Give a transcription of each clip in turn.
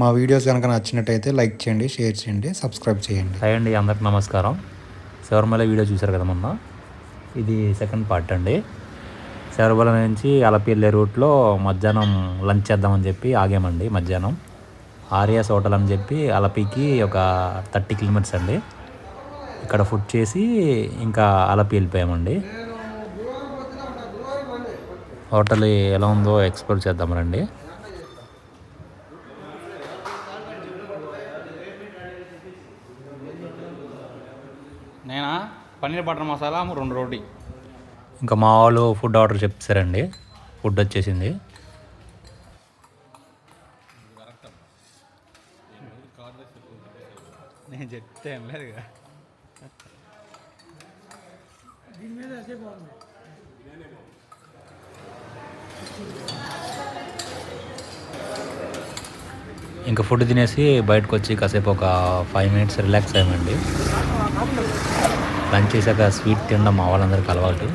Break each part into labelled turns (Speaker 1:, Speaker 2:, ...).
Speaker 1: మా వీడియోస్ కనుక నచ్చినట్టయితే లైక్ చేయండి షేర్ చేయండి సబ్స్క్రైబ్ చేయండి.
Speaker 2: హాయ్ అండి అందరికి నమస్కారం. శబరిమల వీడియో చూశారు కదా మొన్న? ఇది సెకండ్ పార్ట్ అండి. శబరిమల నుంచి అలపి వెళ్ళే రూట్లో మధ్యాహ్నం లంచ్ చేద్దామని చెప్పి ఆగామండి మధ్యాహ్నం. ఆర్యాస్ హోటల్ అని చెప్పి అలపికి ఒక థర్టీ కిలోమీటర్స్ అండి. ఇక్కడ ఫుడ్ చేసి ఇంకా అలపి వెళ్ళిపోయామండి. హోటల్ ఎలా ఉందో ఎక్స్ప్లోర్ చేద్దాం రండి.
Speaker 3: నేనా? పన్నీర్ బటర్ మసాలా రెండు రోటీ.
Speaker 2: ఇంకా మా వాళ్ళు ఫుడ్ ఆర్డర్ చెప్తారండి ఫుడ్ వచ్చేసింది.
Speaker 3: నేను చెప్తే ఏం లేదు
Speaker 2: ఇంకా ఫుడ్ తినేసి బయటకు వచ్చి కాసేపు ఒక ఫైవ్ మినిట్స్ రిలాక్స్ అయ్యామండి. లంచ్ చేశాక స్వీట్ తినడం మా వాళ్ళందరికీ అలవాటు.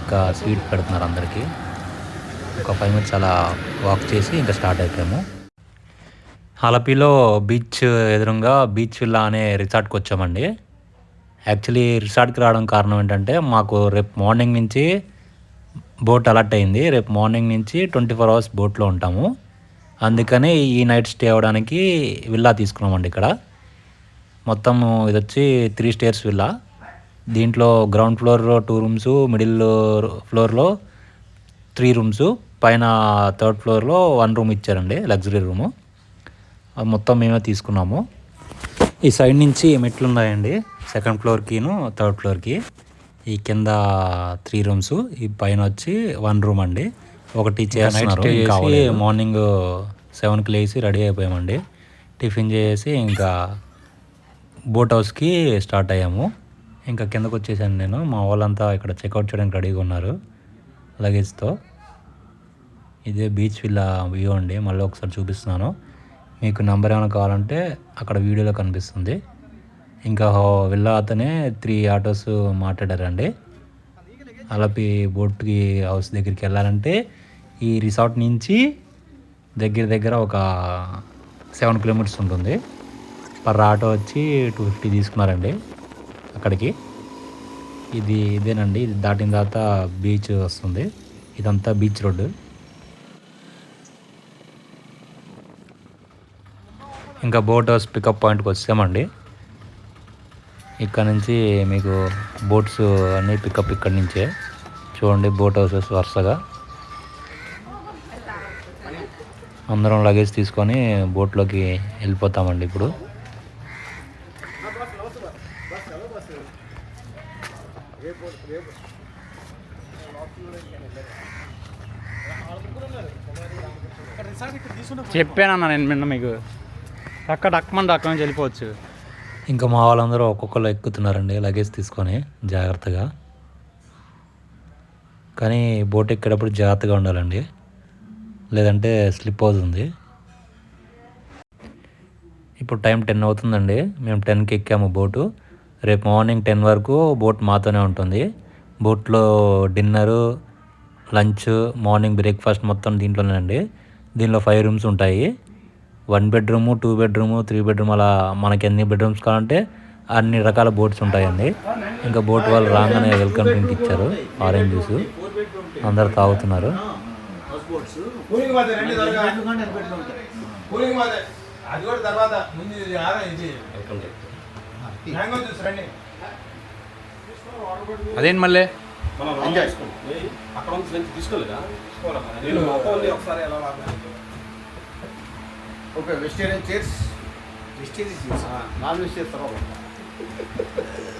Speaker 2: ఇంకా స్వీట్ పెడుతున్నారు అందరికీ. ఒక ఫైవ్ మినిట్స్ అలా వాక్ చేసి ఇంకా స్టార్ట్ అయిపోయాము. హలపీలో బీచ్ ఎదురుగా బీచ్ విల్లా అనే రిసార్ట్కి వచ్చామండి. యాక్చువల్లీ రిసార్ట్కి రావడం కారణం ఏంటంటే మాకు రేపు మార్నింగ్ నుంచి బోట్ అలర్ట్ అయింది. రేపు మార్నింగ్ నుంచి ట్వంటీ ఫోర్ అవర్స్ బోట్లో ఉంటాము. అందుకని ఈ నైట్ స్టే అవ్వడానికి విల్లా తీసుకున్నామండి ఇక్కడ. మొత్తం ఇది వచ్చి త్రీ స్టేర్స్ విల్లా. దీంట్లో గ్రౌండ్ ఫ్లోర్లో టూ రూమ్స్ మిడిల్ ఫ్లోర్లో త్రీ రూమ్స్ పైన థర్డ్ ఫ్లోర్లో వన్ రూమ్ ఇచ్చారండి లగ్జరీ రూము మొత్తం మేమే తీసుకున్నాము. ఈ సైడ్ నుంచి మెట్లు ఉన్నాయండి సెకండ్ ఫ్లోర్కిను థర్డ్ ఫ్లోర్కి ఈ కింద త్రీ రూమ్స్ ఈ పైన వచ్చి వన్ రూమ్ అండి. ఒకటి చేస్తున్నారు చేసి మార్నింగ్ సెవెన్కి లేచి రెడీ అయిపోయామండి. టిఫిన్ చేసి ఇంకా బోట్ హౌస్కి స్టార్ట్ అయ్యాము. ఇంకా కిందకు వచ్చేసాను నేను. మా వాళ్ళంతా ఇక్కడ చెక్అవుట్ చేయడానికి రెడీగా ఉన్నారు లగేజ్తో. ఇదే బీచ్ విల్లా వ్యూ అండి. మళ్ళీ ఒకసారి చూపిస్తున్నాను. మీకు నెంబర్ ఏమైనా కావాలంటే అక్కడ వీడియోలో కనిపిస్తుంది. ఇంకా విల్లా అతనే త్రీ ఆటోస్ మాట్లాడారండి. అలపి బోట్కి హౌస్ దగ్గరికి వెళ్ళాలంటే ఈ రిసార్ట్ నుంచి దగ్గర దగ్గర ఒక సెవెన్ కిలోమీటర్స్ ఉంటుంది. పర్ ఆటో వచ్చి టూ ఫిఫ్టీ తీసుకున్నారండి అక్కడికి. ఇది ఇదేనండి ఇది దాటిన తర్వాత బీచ్ వస్తుంది. ఇదంతా బీచ్ రోడ్డు. ఇంకా బోట్ హౌస్ పికప్ పాయింట్కి వచ్చామండి. ఇక్కడ నుంచి మీకు బోట్స్ అన్నీ పికప్ ఇక్కడి నుంచే. చూడండి బోట్ హౌసెస్ వరుసగా. అందరం లగేజ్ తీసుకొని బోట్లోకి వెళ్ళిపోతామండి ఇప్పుడు.
Speaker 3: చెప్పానన్నా నేను నిన్న మీకు. టక్క టక్కమని అక్కడ నుంచి వెళ్ళిపోవచ్చు.
Speaker 2: ఇంకా మా వాళ్ళందరూ ఒక్కొక్కరు ఎక్కుతున్నారండి లగేజ్ తీసుకొని జాగ్రత్తగా. కానీ బోట్ ఎక్కేటప్పుడు జాగ్రత్తగా ఉండాలండి. లేదంటే స్లిప్ అవుతుంది. ఇప్పుడు టైం టెన్ అవుతుందండి. మేము టెన్కి ఎక్కాము బోటు. రేపు మార్నింగ్ టెన్ వరకు బోట్ మాతోనే ఉంటుంది. బోట్లో డిన్నరు లంచ్ మార్నింగ్ బ్రేక్ఫాస్ట్ మొత్తం దీంట్లోనే అండి దీనిలో ఫైవ్ రూమ్స్ ఉంటాయి. One bedroom two bedroom three bedroom అలా మనకి ఎన్ని బెడ్రూమ్స్ కావాలంటే అన్ని రకాల బోట్స్ ఉంటాయండి. ఇంకా బోట్ వాళ్ళు రాగానే వెల్కమ్ డ్రింక్ ఇచ్చారు ఆరెంజ్ జ్యూస్. అందరు తాగుతున్నారు.
Speaker 3: అదేంటి మళ్ళీ?
Speaker 4: అక్కడ తీసుకోలేదా? ఒకసారి ఎలా
Speaker 5: okay vegetarian chairs vegetarian chairs non vegetarian తర్వాత.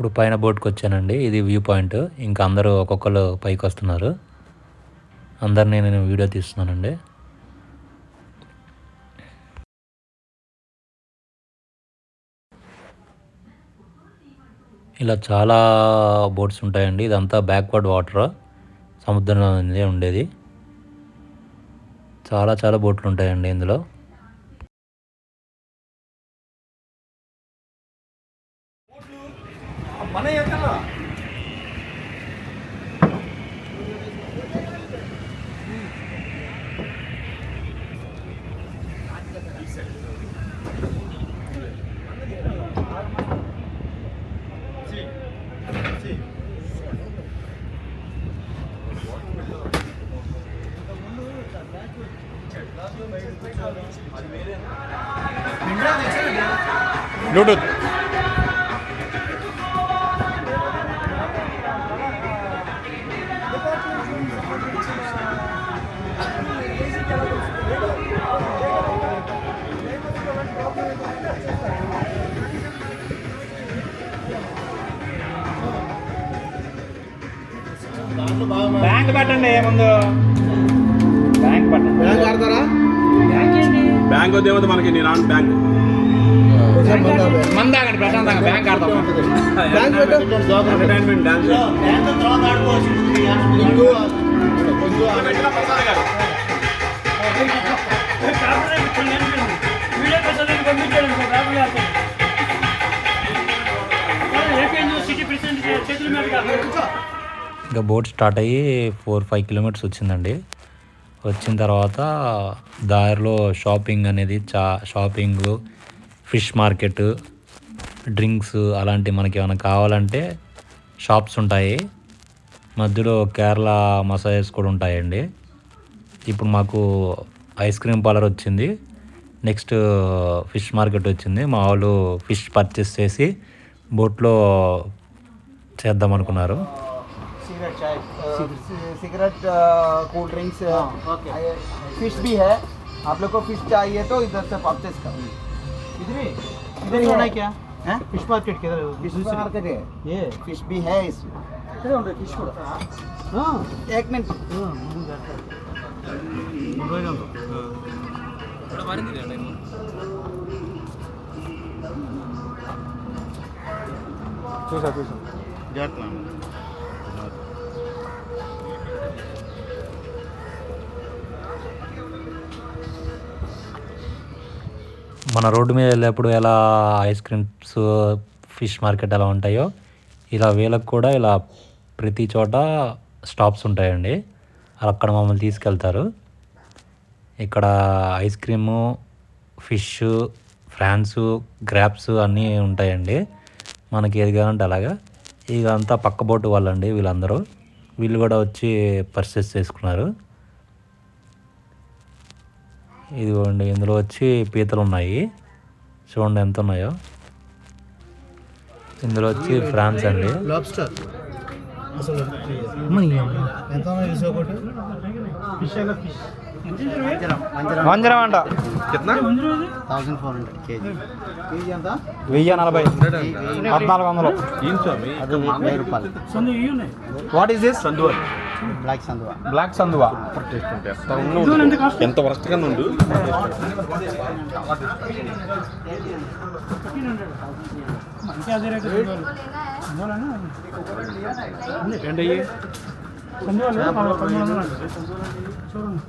Speaker 2: ఇప్పుడు పైన బోట్కి వచ్చానండి. ఇది వ్యూ పాయింట్. ఇంకా అందరూ ఒక్కొక్కరు పైకి వస్తున్నారు. అందరినీ నేను వీడియో తీస్తున్నానండి. ఇలా చాలా బోట్స్ ఉంటాయండి. ఇదంతా బ్యాక్వర్డ్ వాటర్. సముద్రంలో ఉండేది. చాలా చాలా బోట్లు ఉంటాయండి ఇందులో.
Speaker 4: ಮನೆ ಐತಲ್ಲ
Speaker 3: Bluetooth బ్యాంక్ పెట్టండి ముందు. బ్యాంక్ పెట్టండి.
Speaker 5: బ్యాంక్ ఆడతారా
Speaker 4: బ్యాంక్ వద్ద మనకి నేను ఆన్ బ్యాంక్
Speaker 3: మంది ఆగండి ప్రశాంతంగా బ్యాంక్ ఆడతాం
Speaker 5: బ్యాంక్ పెట్టు
Speaker 4: ఎంటర్టైన్మెంట్ డాన్స్
Speaker 6: సిటీ ప్రెసిడెంట్ చేతుల మీదుగా.
Speaker 2: ఇంకా బోట్ స్టార్ట్ అయ్యి ఫోర్ ఫైవ్ కిలోమీటర్స్ వచ్చిందండి. వచ్చిన తర్వాత దారిలో షాపింగ్ అనేది చా షాపింగ్ ఫిష్ మార్కెట్ డ్రింక్స్ అలాంటి మనకి ఏమైనా కావాలంటే షాప్స్ ఉంటాయి. మధ్యలో కేరళ మసాజెస్ కూడా ఉంటాయండి. ఇప్పుడు మాకు ఐస్ క్రీమ్ పార్లర్ వచ్చింది. నెక్స్ట్ ఫిష్ మార్కెట్ వచ్చింది. మా వాళ్ళు ఫిష్ పర్చేస్ చేసి బోట్లో చేద్దాం అనుకున్నారు.
Speaker 5: सिगरेट चाय सिगरेट। कोल्ड ड्रिंक्स फ़िश भी है। आप लोग को फ़िश चाहिए तो इधर से परचेज कर। इधर ही? इधर ही होना है क्या?
Speaker 6: है? फ़िश मार्केट
Speaker 5: फ़िश मार्केट है।
Speaker 6: ये।
Speaker 5: फ़िश भी है फ़िश को। हाँ। एक मिनट
Speaker 3: चूसा चूसा जाता
Speaker 2: మన రోడ్డు మీద వెళ్ళేప్పుడు ఎలా ఐస్ క్రీమ్స్ ఫిష్ మార్కెట్ ఎలా ఉంటాయో ఇలా వీళ్ళకి కూడా ఇలా ప్రతి చోట స్టాప్స్ ఉంటాయండి. అక్కడ మమ్మల్ని తీసుకెళ్తారు. ఇక్కడ ice cream fish prawns crabs అన్నీ ఉంటాయండి. మనకి ఏది కావాలంటే అలాగా. ఇదంతా పక్క బోటు వాళ్ళండి వీళ్ళందరూ. వీళ్ళు కూడా వచ్చి పర్చేస్ చేసుకున్నారు. ఇదిగోండి ఇందులో వచ్చి పీతలు ఉన్నాయి. చూడండి ఎంత ఉన్నాయో. ఇందులో వచ్చి ఫ్రాన్స్ అండి.
Speaker 3: వెయ్యి నలభై. పద్నాలుగు వందలు. వాట్ ఈస్ దిస్
Speaker 5: బ్లాక్ సందువా?
Speaker 3: బ్లాక్ సందువా?
Speaker 4: ఎంత వరస్ట్గా ఉండు?
Speaker 6: మంచి అదే రేటు
Speaker 3: ఏంటి అయ్యి.
Speaker 6: సందువాలు పంతొమ్మిది వందలు అండి. చూడండి.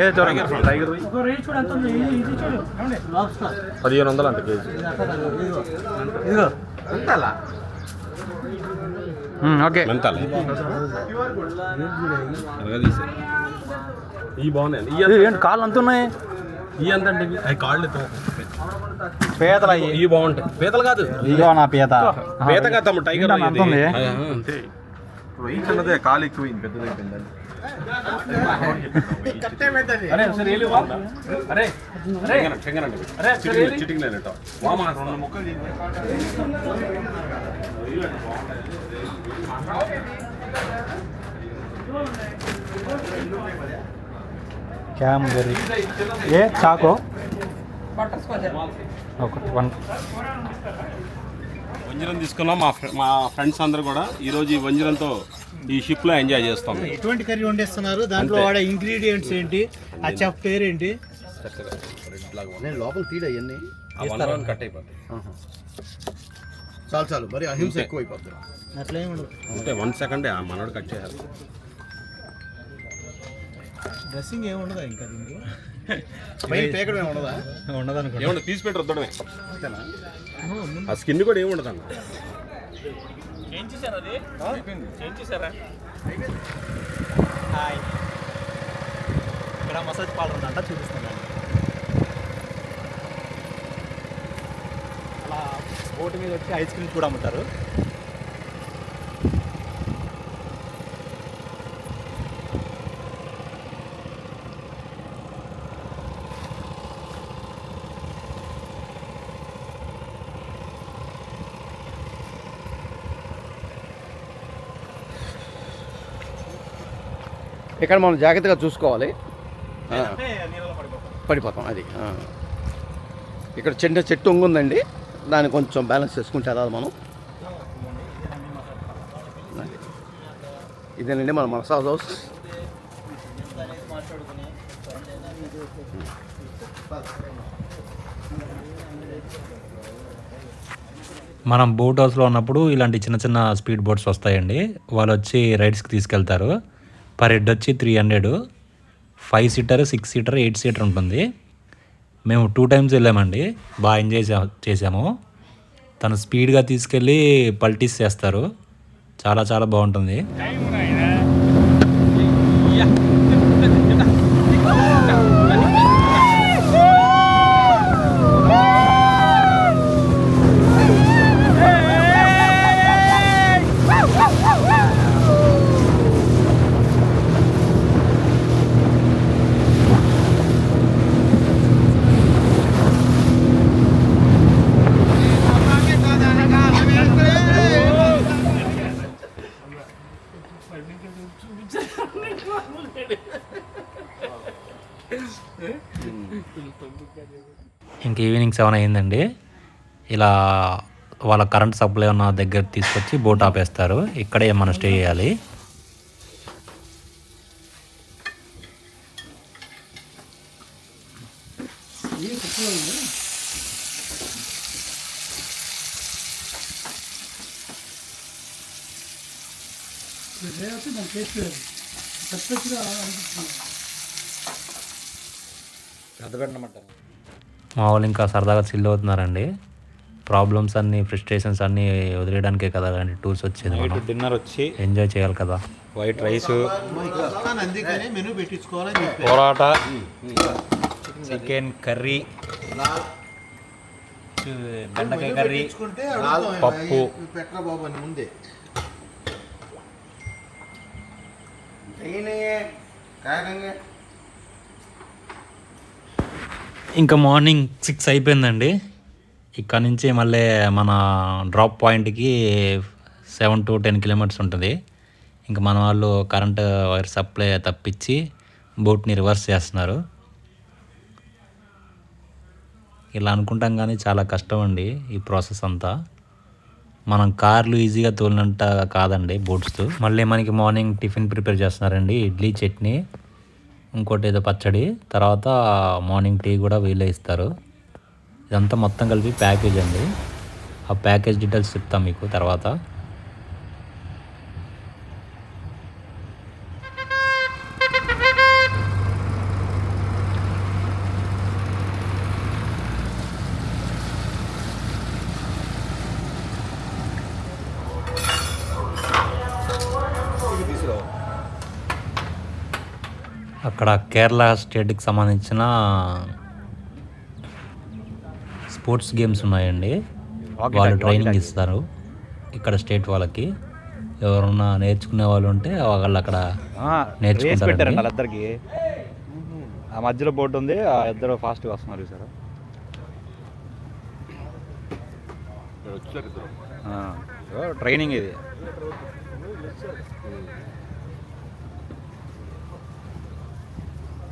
Speaker 3: ఏ చూడండి టైగర్
Speaker 6: ఒక రేట్ చూడు ఎంత ఉంది? ఇది ఇది చూడు. ఏమండి?
Speaker 4: పదిహేను వందలు అంట కేజీ.
Speaker 3: ఇదిగో. ఓకే
Speaker 4: మెంతాలి అనగా తీసే ఈ బాగున్నాయి
Speaker 3: కాళ్ళు అంత ఉన్నాయి?
Speaker 4: ఈ ఎంత అంటే ఇవి? అవి కాళ్ళు ఎత్తు.
Speaker 3: పీతలు అయ్యి.
Speaker 4: ఇవి బాగుంటాయి. పీతలు కాదు.
Speaker 3: ఇదిగో నా పీత.
Speaker 4: పీత కాదు తమ్ముడు టైగర్
Speaker 3: ఇంత అంత ఉంది.
Speaker 4: అంతే.
Speaker 7: వెయ్యి చిన్నదే కాలు ఎక్కువైంది పెద్దదైపోయిందని
Speaker 3: అరే సరే వెళ్ళి వా. అరే అరే.
Speaker 4: చెంగరండి
Speaker 3: అరే,
Speaker 4: చిటింగ్ రెండు ముక్కలు
Speaker 3: క్యామ్బెర్రీ ఏ చాకో? ఒకటి వన్.
Speaker 4: వంజరం తీసుకున్నాం. మా ఫ్రె- మా ఫ్రెండ్స్ అందరూ కూడా ఈ రోజు ఈ వంజరంతో ఈ షిప్లో ఎంజాయ్ చేస్తాం
Speaker 8: ఎటువంటి కర్రీ వండేస్తున్నారు? దాంట్లో. వాడే ఇంగ్రీడియంట్స్ ఏంటి? ఆ చెఫ్ పేరేంటి?
Speaker 5: నేను లోపల తీడు అవన్నీ.
Speaker 4: కట్ అయిపోతాయి.
Speaker 7: చాలు చాలు. మరి అహింస ఎక్కువ అయిపోతుంది
Speaker 8: అట్లా ఏమి ఉండదు.
Speaker 4: అంటే వన్ సెకండే ఆ మనోడు కట్ చేయాలి.
Speaker 8: డ్రెస్సింగ్ ఏమి ఉండదా ఇంకా దీనికి?
Speaker 7: ఉండదా?
Speaker 4: తీసి పెట్టి రుద్దడమే. ఆ స్కిన్ కూడా ఏమి ఉండదు అన్న
Speaker 5: హాయ్. ఇక్కడ మసాజ్ పార్లర్ ఉందంట చూపిస్తాను అలా బోటు మీద వచ్చి ఐస్ క్రీమ్ కూడా అమ్ముతారు.
Speaker 9: ఇక్కడ మనం జాగ్రత్తగా చూసుకోవాలి.
Speaker 5: పడిపోతాం
Speaker 9: అది. ఇక్కడ చిన్న చెట్టు ఉంగుందండి దాన్ని కొంచెం బ్యాలెన్స్ చేసుకుంటే వెళ్ళాలి మనం. ఇదేనండి మన మసాజ్ హౌస్
Speaker 2: మనం బోట్ హౌస్లో ఉన్నప్పుడు ఇలాంటి చిన్న చిన్న స్పీడ్ బోట్స్ వస్తాయండి. వాళ్ళు వచ్చి రైడ్స్కి తీసుకెళ్తారు. పర్ హెడ్ వచ్చి three hundred five seater six seater eight seater ఉంటుంది. మేము టూ టైమ్స్ వెళ్ళామండి. బాగా ఎంజాయ్ చేసాము. తను స్పీడ్గా తీసుకెళ్ళి పల్టీస్ చేస్తారు. చాలా చాలా బాగుంటుంది. ఈవినింగ్ సెవెన్ అయిందండి. ఇలా వాళ్ళ కరెంట్ సప్లై ఉన్న దగ్గర తీసుకొచ్చి బోట్ ఆపేస్తారు. ఇక్కడే మనం స్టే చేయాలి.
Speaker 6: పెద్ద పెట్టమంటారు టేస్ట్ వేరు పచ్చిగా అనిపిస్తుంది
Speaker 2: మా వాళ్ళు ఇంకా సరదాగా చిల్ అవుతున్నారండి. ప్రాబ్లమ్స్ అన్నీ ఫ్రస్ట్రేషన్స్ అన్నీ వదిలేయడానికే కదా అలాంటి టూర్స్ వచ్చేది మనం.
Speaker 3: డిన్నర్ వచ్చి
Speaker 2: ఎంజాయ్ చేయాలి కదా.
Speaker 3: White rice paratha. Chicken curry బెండకాయ కర్రీ పప్పు.
Speaker 8: "ఏ, పెట్టరా బాబు అని ముందే.
Speaker 2: ఇంకా మార్నింగ్ సిక్స్ అయిపోయిందండి. ఇక్కడ నుంచి మళ్ళీ మన డ్రాప్ పాయింట్కి సెవెన్ టు టెన్ కిలోమీటర్స్ ఉంటుంది. ఇంకా మన వాళ్ళు కరెంట్ వైర్ సప్లై తప్పించి బోట్ని రివర్స్ చేస్తున్నారు. ఇలా అనుకుంటాం కానీ చాలా కష్టం అండి ఈ ప్రాసెస్ అంతా. మనం కార్లు ఈజీగా తోలినంత కాదండి బోట్స్. మళ్ళీ మనకి మార్నింగ్ టిఫిన్ ప్రిపేర్ చేస్తున్నారండి ఇడ్లీ చట్నీ. ఇంకోటి ఏదో పచ్చడి తర్వాత మార్నింగ్ టీ కూడా వీళ్ళే ఇస్తారు. ఇదంతా మొత్తం కలిపి ప్యాకేజ్ అండి. ఆ ప్యాకేజ్ డీటెయిల్స్ చెప్తాం మీకు తర్వాత. అక్కడ కేరళ స్టేట్కి సంబంధించిన స్పోర్ట్స్ గేమ్స్ ఉన్నాయండి. వాళ్ళు ట్రైనింగ్ ఇస్తారు. ఇక్కడ స్టేట్ వాళ్ళకి. ఎవరన్నా నేర్చుకునే వాళ్ళు ఉంటే వాళ్ళు అక్కడ.
Speaker 3: పెట్టారండి వాళ్ళిద్దరికి ఆ మధ్యలో బోర్డు ఉంది. ఆ ఇద్దరు ఫాస్ట్గా వస్తున్నారు సార్ ట్రైనింగ్ ఇది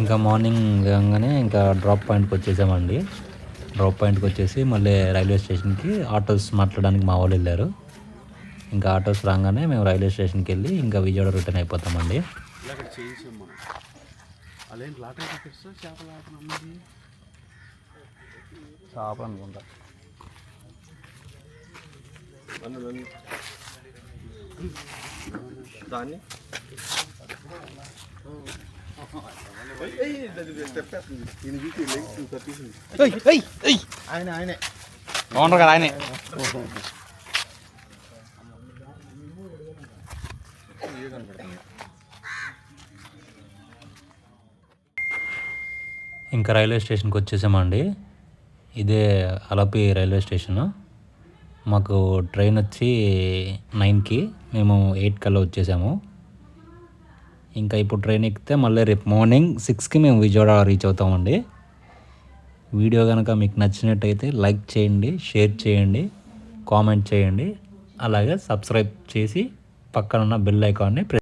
Speaker 2: ఇంకా మార్నింగ్ లేవగానే ఇంకా డ్రాప్ పాయింట్కి వచ్చేసామండి. డ్రాప్ పాయింట్కి వచ్చేసి మళ్ళీ రైల్వే స్టేషన్కి ఆటోస్ మాట్లాడడానికి మా వాళ్ళు వెళ్ళారు. ఇంకా ఆటోస్ రాగానే మేము రైల్వే స్టేషన్కి వెళ్ళి ఇంకా విజయవాడ రిటర్న్ అయిపోతామండి.
Speaker 7: చేపల
Speaker 3: అనుకుంటా.
Speaker 9: దాన్ని
Speaker 8: ఆయన ఆయనే.
Speaker 3: ఓనర్ కదా ఆయనే.
Speaker 2: ఇంకా రైల్వే స్టేషన్కి వచ్చేసామండి. ఇదే అలపి రైల్వే స్టేషన్. మాకు ట్రైన్ వచ్చి నైన్కి. మేము ఎయిట్ కల్లా వచ్చేసాము. ఇంకా ఇప్పుడు ట్రైన్ ఎక్కితే మళ్ళీ రేపు మార్నింగ్ సిక్స్కి మేము విజయవాడ రీచ్ అవుతామండి. వీడియో కనుక మీకు నచ్చినట్టయితే లైక్ చేయండి షేర్ చేయండి కామెంట్ చేయండి. అలాగే సబ్స్క్రైబ్ చేసి పక్కనున్న బెల్ ఐకాన్ని ప్రెస్